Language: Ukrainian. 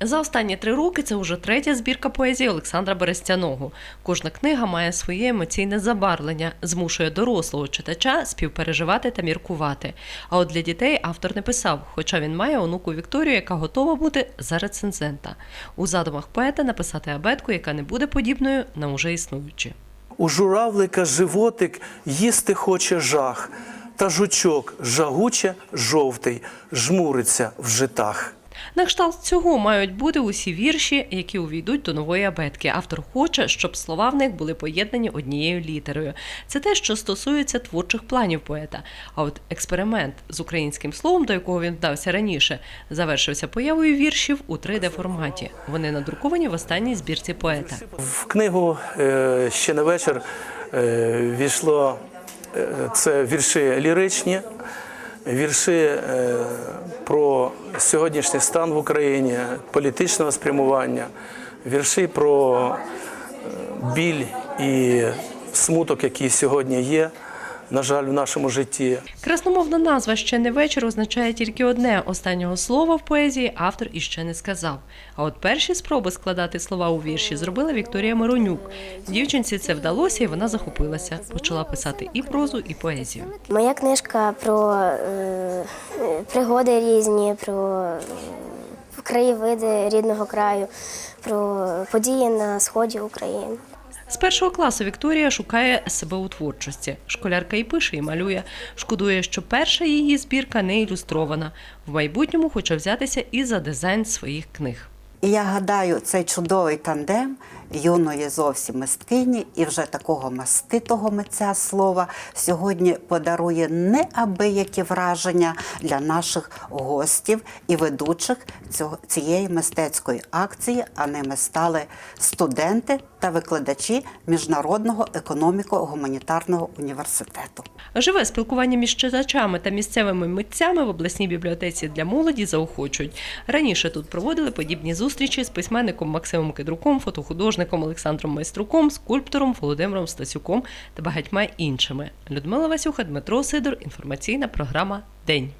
За останні три роки це вже третя збірка поезії Олександра Берестяного. Кожна книга має своє емоційне забарвлення, змушує дорослого читача співпереживати та міркувати. А от для дітей автор не писав, хоча він має онуку Вікторію, яка готова бути за рецензента. У задумах поета написати абетку, яка не буде подібною на уже існуючі. У журавлика животик їсти хоче жах, та жучок жагуче жовтий, жмуриться в житах. На кшталт цього мають бути усі вірші, які увійдуть до нової абетки. Автор хоче, щоб слова в них були поєднані однією літерою. Це те, що стосується творчих планів поета. А от експеримент з українським словом, до якого він вдався раніше, завершився появою віршів у 3D форматі. Вони надруковані в останній збірці поета. В книгу е, ще на вечір е, війшло е, це вірші ліричні, вірші е, про сьогоднішній стан в Україні, політичного спрямування, вірші про е, біль і смуток, який сьогодні є, на жаль, в нашому житті. Красномовна назва ще не вечір означає тільки одне останнього слова в поезії автор іще не сказав. А от перші спроби складати слова у вірші зробила Вікторія Миронюк. Дівчинці це вдалося, і вона захопилася. Почала писати і прозу, і поезію. Моя книжка про е, пригоди різні, про е, краєвиди рідного краю, про події на сході України. З першого класу Вікторія шукає себе у творчості. Школярка і пише, і малює. Шкодує, що перша її збірка не ілюстрована. В майбутньому хоче взятися і за дизайн своїх книг. Я гадаю, цей чудовий тандем юної зовсім мисткині і вже такого маститого митця слова сьогодні подарує неабиякі враження для наших гостів і ведучих цієї мистецької акції, а ними стали студенти та викладачі Міжнародного економіко-гуманітарного університету. Живе спілкування між читачами та місцевими митцями в обласній бібліотеці для молоді заохочують. Раніше тут проводили подібні зустрічі з письменником Максимом Кедруком, фотохудожником Олександром Майструком, скульптором Володимиром Стасюком та багатьма іншими. Людмила Васюха, Дмитро Сидор. Інформаційна програма День.